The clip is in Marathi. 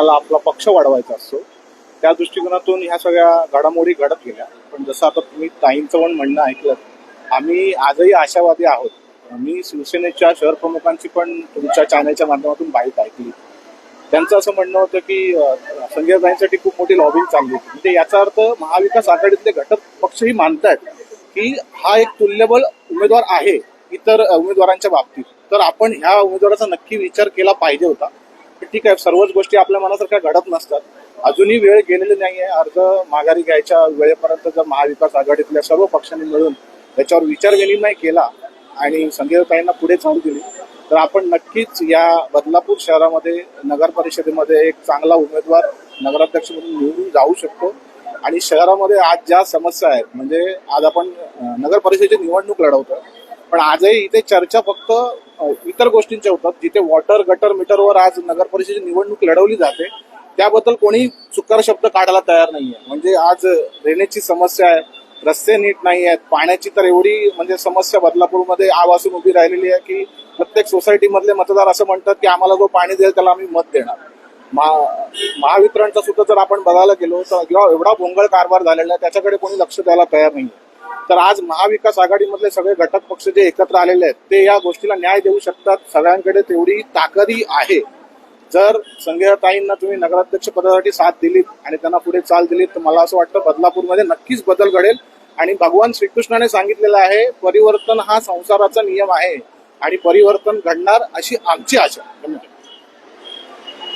आपल्याला आपला पक्ष वाढवायचा असतो. त्या दृष्टिकोनातून ह्या सगळ्या घडामोडी घडत गेल्या. पण जसं आता तुम्ही ताईंचं पण म्हणणं ऐकलं आम्ही आजही आशावादी आहोत. मी शिवसेनेच्या शहर प्रमुखांची पण तुमच्या चॅनलच्या माध्यमातून माहीत ऐकली. त्यांचं असं म्हणणं होतं की संजय ताईंसाठी खूप मोठी लॉबिंग चालली होती. म्हणजे याचा अर्थ महाविकास आघाडीतले घटक पक्षही मानतायत की हा एक तुल्यबळ उमेदवार आहे इतर उमेदवारांच्या बाबतीत. तर आपण ह्या उमेदवाराचा नक्की विचार केला पाहिजे होता. ठीक आहे सर्वच गोष्टी आपल्या मनासारख्या घडत नसतात. अजूनही वेळ गेलेली नाहीये. अर्ज माघारी घ्यायच्या वेळेपर्यंत जर महाविकास आघाडीतल्या सर्व पक्षांनी मिळून त्याच्यावर विचार विनिमय केला आणि संजयताईंना पुढे चालू दिली तर आपण नक्कीच या बदलापूर शहरामध्ये नगर परिषदेमध्ये एक चांगला उमेदवार नगराध्यक्ष म्हणून निवडून जाऊ शकतो. आणि शहरामध्ये आज ज्या समस्या आहेत म्हणजे आज आपण नगर परिषदेची निवडणूक लढवतो पण आजही इथे चर्चा फक्त इतर गोष्टींच्या होतात. जिथे वॉटर गटर मीटरवर आज नगर परिषदेची निवडणूक लढवली जाते त्याबद्दल कोणी चुकार शब्द काढायला तयार नाहीये. म्हणजे आज ड्रेनेजची समस्या आहे रस्ते नीट नाही आहेत पाण्याची तर एवढी म्हणजे समस्या बदलापूरमध्ये आवासून उभी राहिलेली आहे की प्रत्येक सोसायटीमधले मतदार असं म्हणतात की आम्हाला जो पाणी देईल त्याला आम्ही मत देणार. महावितरणचा सुद्धा जर आपण बघायला गेलो तर किंवा एवढा भोंगळ कारभार झालेला आहे त्याच्याकडे कोणी लक्ष द्यायला तयार नाही तर आज महाविकास आघाडीमधले सगळे घटक पक्ष जे एकत्र आलेले आहेत ते या गोष्टीला न्याय देऊ शकतात. सगळ्यांकडे तेवढी ताकदी आहे. जर संजयताईंना तुम्ही नगराध्यक्ष पदासाठी साथ दिलीत आणि त्यांना पुढे चाल दिलीत तर मला असं वाटतं बदलापूरमध्ये नक्कीच बदल घडेल. आणि भगवान श्रीकृष्णाने सांगितलेलं आहे परिवर्तन हा संसाराचा नियम आहे आणि परिवर्तन घडणार अशी आमची आशा धन्यवाद.